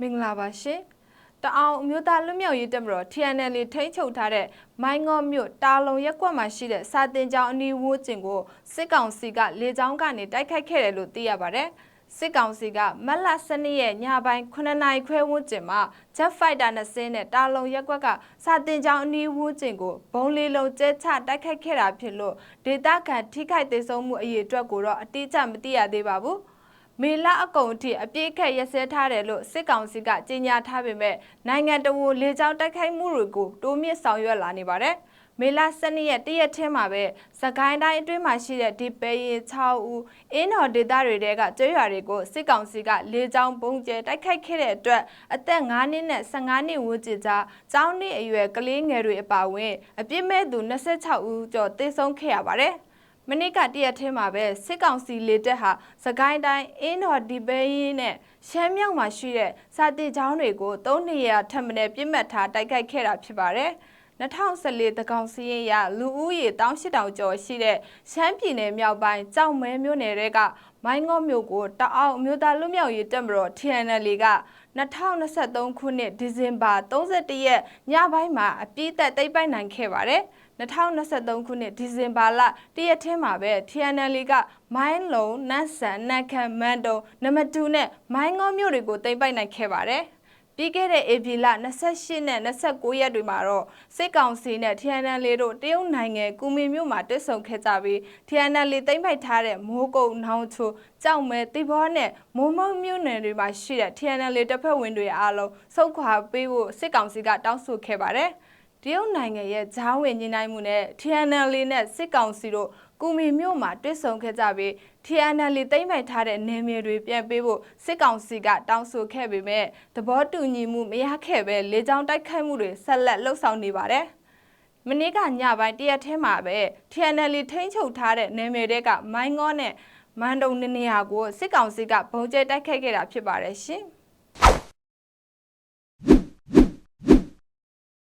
မင်္ဂလာပါရှင်တအောင်အမျိုးသားလွတ်မြောက်ရေးတပ်မတော် TNL ထိန်းချုပ်ထားတဲ့မိုင်းငေါမြို့တာလုံရက်ကွက်မှာရှိတဲ့စာတင်ကျောင်းအနီးဝန်းကျင်ကိုစစ်ကောင်စီကလေကြောင်းကနေတိုက်ခိုက်ခဲ့တယ်လို့သိရပါတယ်စစ်ကောင်စီကမတ်လ12ရက်ညပိုင်း9နာရီခွဲဝန်းကျင်မှာ Jet Fighter နှစ်စင်းနဲ့တာလုံရက်ကွက်ကစာတင်ကျောင်းအနီးဝန်းကျင်ကိုဘုံလေးလုံးကျဲချတိုက်ခိုက်ခဲ့တာဖြစ်လို့ဒေသခံထိခိုက်ဒေဆုံးမှုအရေးအတွက်ကိုတော့အတိအကျမသိရသေးပါဘူး။ မေလအကုန်အထိအပြည့်ခက်ရစဲထားတယ်လို့စစ်ကောင်စီကကြေညာထားပေမဲ့နိုင်ငံတော်ဝန်လေကြောင်းတိုက်ခိုက်မှုတွေကိုတိုးမြင့်ဆောင်ရွက်လာနေပါတယ်။မေလ12ရက်တရက်ထဲမှာပဲစကိုင်းတိုင်းအတွင်းမှာရှိတဲ့ဒီပဲရင်6ဦးအင်းတော်ဒေသတွေတဲကကျွရွာတွေကိုစစ်ကောင်စီကလေကြောင်းပုံကျဲတိုက်ခိုက်ခဲ့တဲ့အတွက်အသက်9နှစ်နဲ့15နှစ်ဝန်းကျင်ကြားကျောင်းနှစ်အရွယ်ကလေးငယ်တွေအပါအဝင်အပြစ်မဲ့သူ26ဦးကျော်သေဆုံးခဲ့ရပါတယ်။ မနစ်ကတရက်ထဲမှာပဲစစ်ကောင်စီလေတက်ဟာစကိုင်းတိုင်းအင်းတော်ဒီပဲရင်နဲ့ရှမ်းမြောက်မှာရှိတဲ့စာတီချောင်းတွေကိုသုံးနေရထပ်မံပြစ်မှတ်ထားတိုက်ခိုက်ခဲ့တာဖြစ်ပါတယ်။ 2014တကောင်စီရင်ရလူဦးရေ18000ကျော်ရှိတဲ့ရှမ်းပြည်နယ်မြောက်ပိုင်းကြောက်မဲမြို့နယ်တွေကမိုင်းငေါမြို့ကိုတအောက်အမျိုးသားလူမျိုးရေးတပ်မတော် TNL က2023ခုနှစ်ဒီဇင်ဘာ31ရက်ညပိုင်းမှာအပြည့်သက်သိမ်းပိုက်နိုင်ခဲ့ပါတယ်။2023ခုနှစ်ဒီဇင်ဘာလတရက်ထဲမှာပဲ TNL ကမိုင်းလုံးနတ်ဆန်နတ်ခမ်းမန်တုံနမတူနဲ့မိုင်းငေါမြို့တွေကိုသိမ်းပိုက်နိုင်ခဲ့ပါတယ်။ ပြီးခဲ့တဲ့ဧပြီလ28နဲ့29ရက်တွေမှာတော့စစ်ကောင်စီနဲ့ TNL တို့တရုတ်နိုင်ငံကူမင်းမြို့မှာတက်ဆုံခဲ့ကြပြီး TNL သိမ်းပိုက်ထားတဲ့မိုးကုတ်နောင်ချိုကြောက်မဲတိဘောနဲ့မိုးမုံမြို့နယ်တွေမှာရှိတဲ့ TNL တပ်ဖွဲ့ဝင်တွေအားလုံးစုခွာပေးဖို့စစ်ကောင်စီကတောင်းဆိုခဲ့ပါတယ်။ တရုတ်နိုင်ငံရဲ့ဂျားဝင်ညှိနှိုင်းမှုနဲ့ TNL နဲ့စစ်ကောင်စီတို့ကူမီမြို့မှာတွေ့ဆုံခဲ့ကြပြီး TNL သိမ်းပိုက်ထားတဲ့နေမြေတွေပြန်ပေးဖို့စစ်ကောင်စီကတောင်းဆိုခဲ့ပေမဲ့သဘောတူညီမှုမရခဲ့ပဲလေကြောင်းတိုက်ခိုက်မှုတွေဆက်လက်လှုပ်ဆောင်နေပါတယ်။မနေ့ကညပိုင်းတရက်ထဲမှာပဲ TNL ထိန်းချုပ်ထားတဲ့နေမြေတွေကမိုင်းငေါနဲ့မန်တုံနေနေရာကိုစစ်ကောင်စီကဘုံကျဲတိုက်ခိုက်ခဲ့တာဖြစ်ပါတယ်ရှင်။